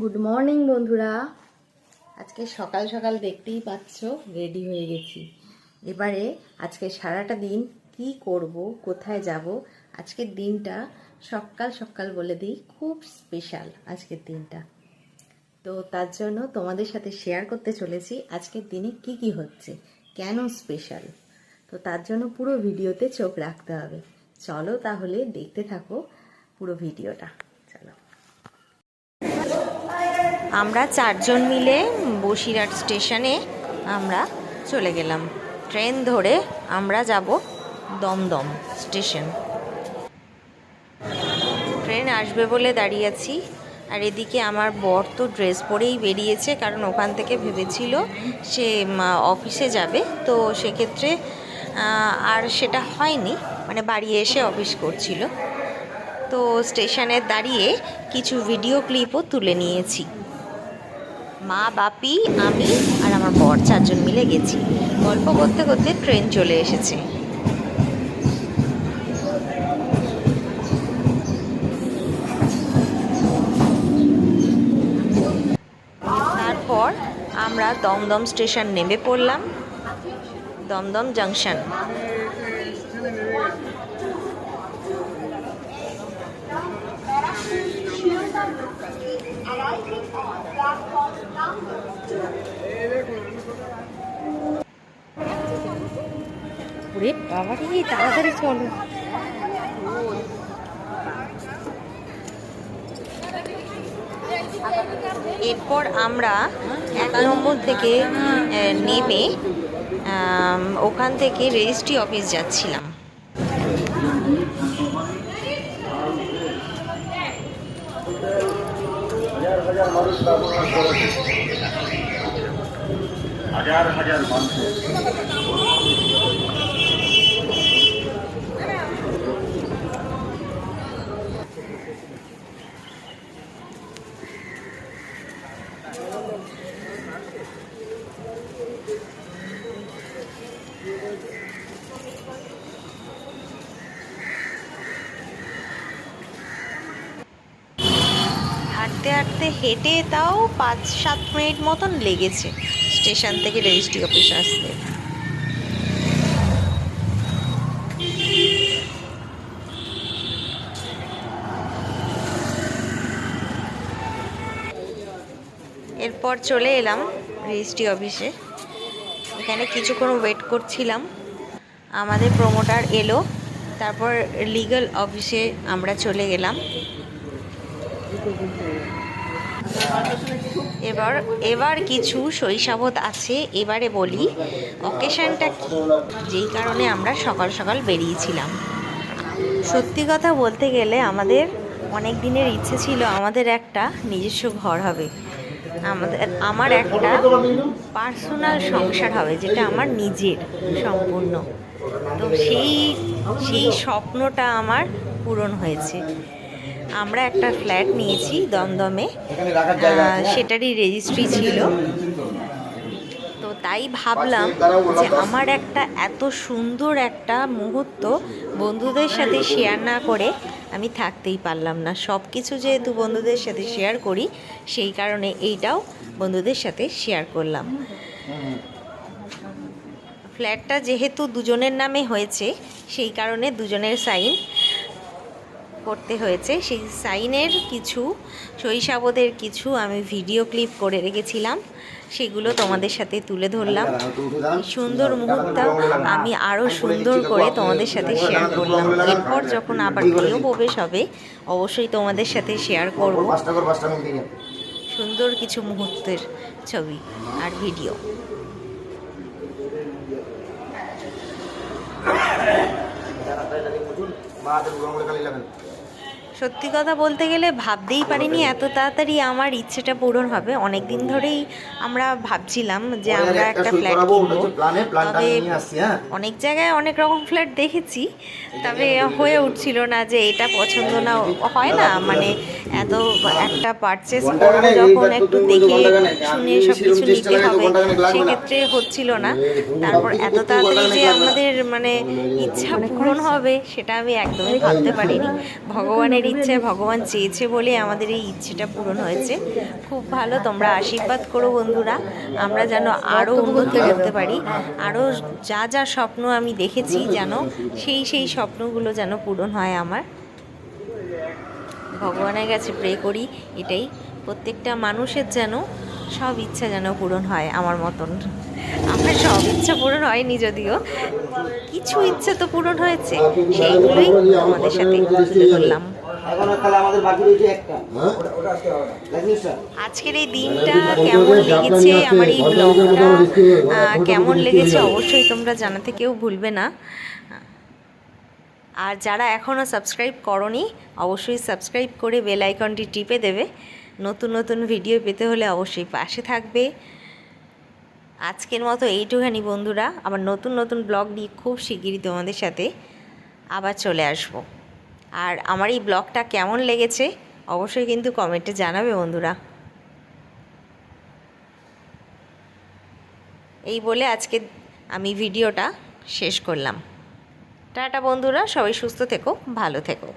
Good morning বন্ধুরা। আজকে সকাল সকাল দেখতেই পাচ্ছ রেডি হয়ে গেছি। এবারে আজকে সারাটা দিন কি করব, কোথায় যাব, আজকের দিনটা সকাল সকাল বলে দিই, খুব স্পেশাল আজকের দিনটা। তো তার জন্য তোমাদের সাথে শেয়ার করতে চলেছি, আজকের দিনে কি কি হচ্ছে, কেন স্পেশাল তো তার জন্য পুরো ভিডিওতে চোখ রাখতে হবে। চলো তাহলে দেখতে থাকো পুরো ভিডিওটা চলো আমরা চারজন মিলে বসিরহাট স্টেশনে আমরা চলে গেলাম। ট্রেন ধরে আমরা যাব দমদম স্টেশন। ট্রেন আসবে বলে দাঁড়িয়ে আছি আর এদিকে আমার বর তো ড্রেস পরেই বেরিয়েছে কারণ ওখান থেকে ভেবেছিল সে অফিসে যাবে। তো সেক্ষেত্রে আর সেটা হয়নি মানে বাড়ি এসে অফিস করছিল। তো স্টেশনে দাঁড়িয়ে কিছু ভিডিও ক্লিপও তুলে নিয়েছি। মা, বাপি, আমি আর আমার বর চারজন মিলে গেছি। গল্প করতে করতে ট্রেন চলে এসেছে। তারপর আমরা দমদম স্টেশন নেমে পড়লাম। দমদম জাংশন। ওরে বাবা রে তাড়াতাড়ি চলো। এরপর আমরা এক নম্বর থেকে নেমে ওখান থেকে রেজিস্ট্রি অফিস যাচ্ছিলাম। হাজার হাজার মানুষ। হাঁটতে হাঁটতে হেঁটে তাও পাঁচ সাত মিনিট মতন লেগেছে। স্টেশন থেকে রেজিস্ট্রি অফিস আসতে। এরপর চলে এলাম রেজিস্ট্রি অফিসে। এখানে কিছুক্ষণ ওয়েট করছিলাম। আমাদের প্রমোটার এলো, তারপর লিগ্যাল অফিসে আমরা চলে গেলাম। এবার এবার কিছু শৈশবত আছে, এবারে বলি অকেশনটা কি? যেই কারণে আমরা সকাল সকাল বেরিয়েছিলাম। সত্যি কথা বলতে গেলে আমাদের অনেক দিনের ইচ্ছে ছিল, আমাদের একটা নিজস্ব ঘর হবে। আমাদের, আমার একটা পার্সোনাল সংসার হবে, যেটা আমার নিজের সম্পূর্ণ। তো সেই সেই স্বপ্নটা আমার পূরণ হয়েছে। আমরা একটা ফ্ল্যাট নিয়েছি দমদমে। সেটারই রেজিস্ট্রি ছিল। তো তাই ভাবলাম যে আমার একটা এত সুন্দর একটা মুহূর্ত বন্ধুদের সাথে শেয়ার না করে আমি থাকতেই পারলাম না। সব কিছু যেহেতু বন্ধুদের সাথে শেয়ার করি সেই কারণে এইটাও বন্ধুদের সাথে শেয়ার করলাম। ফ্ল্যাটটা যেহেতু দুজনের নামে হয়েছে সেই কারণে দুজনের সাইন করতে হয়েছে। সেই সাইনের কিছু শৈশবদের কিছু আমি ভিডিও ক্লিপ করে রেখেছিলাম। সেগুলো তোমাদের সাথে তুলে ধরলাম। সুন্দর মুহূর্ত। আমি আরও সুন্দর করে তোমাদের সাথে শেয়ার করলাম। এরপর যখন আবার গৃহ প্রবেশ হবে, অবশ্যই তোমাদের সাথে শেয়ার করব। সুন্দর কিছু মুহূর্তের ছবি আর ভিডিও মা দেব রঙলে কালি লাগান। সত্যি কথা বলতে গেলে ভাবতেই পারিনি এত তাড়াতাড়ি আমার ইচ্ছেটা পূরণ হবে। অনেক দিন ধরেই আমরা ভাবছিলাম যে আমরা একটা ফ্ল্যাট কিনবো। তবে হ্যাঁ। অনেক জায়গায় অনেক রকম ফ্ল্যাট দেখেছি তবে হয়ে উঠছিল না যে এটা পছন্দ না হয় না মানে এত একটা পারচেস করব যখন একটু দেখে শুনে সব কিছু নিতে হবে। সেক্ষেত্রে হচ্ছিল না। তারপর এত তাড়াতাড়ি যে আমাদের মানে ইচ্ছা পূরণ হবে সেটা আমি একদমই ভাবতে পারিনি। ভগবানের ভগবানের ইচ্ছে, ভগবান চেয়েছে বলে আমাদের এই ইচ্ছেটা পূরণ হয়েছে। খুব ভালো, তোমরা আশীর্বাদ করো বন্ধুরা। আমরা যেন আরও উন্নতি করতে পারি। আরও যা যা স্বপ্ন আমি দেখেছি যেন সেই সেই স্বপ্নগুলো যেন পূরণ হয় আমার। ভগবানের কাছে প্রে করি, এটাই। প্রত্যেকটা মানুষের যেন সব ইচ্ছা যেন পূরণ হয় আমার মতন। আমার সব ইচ্ছা পূরণ হয়নি যদিও। কিছু ইচ্ছা তো পূরণ হয়েছে, সেইগুলোই আমাদের সাথে তুলে ধরলাম। এখন তাহলে আমাদের বাকি রয়েছে একটা। আজকের এই দিনটা কেমন লেগেছে? আমার এই ব্লগটা কেমন লেগেছে? অবশ্যই তোমরা জানাতে কেউ ভুলবে না। আর যারা এখনও সাবস্ক্রাইব করনি অবশ্যই সাবস্ক্রাইব করে বেল আইকনটি টিপে দেবে। নতুন নতুন ভিডিও পেতে হলে অবশ্যই পাশে থাকবে। আজকের মতো এইটুখানি বন্ধুরা। আবার নতুন নতুন ব্লগ নিয়ে খুব শিগগিরই তোমাদের সাথে আবার চলে আসব। আর আমার এই ব্লগটা কেমন লেগেছে অবশ্যই কিন্তু কমেন্টে জানাবে বন্ধুরা। এই বলে আজকে আমি ভিডিওটা শেষ করলাম। টাটা বন্ধুরা, সবাই সুস্থ থেকো, ভালো থেকো।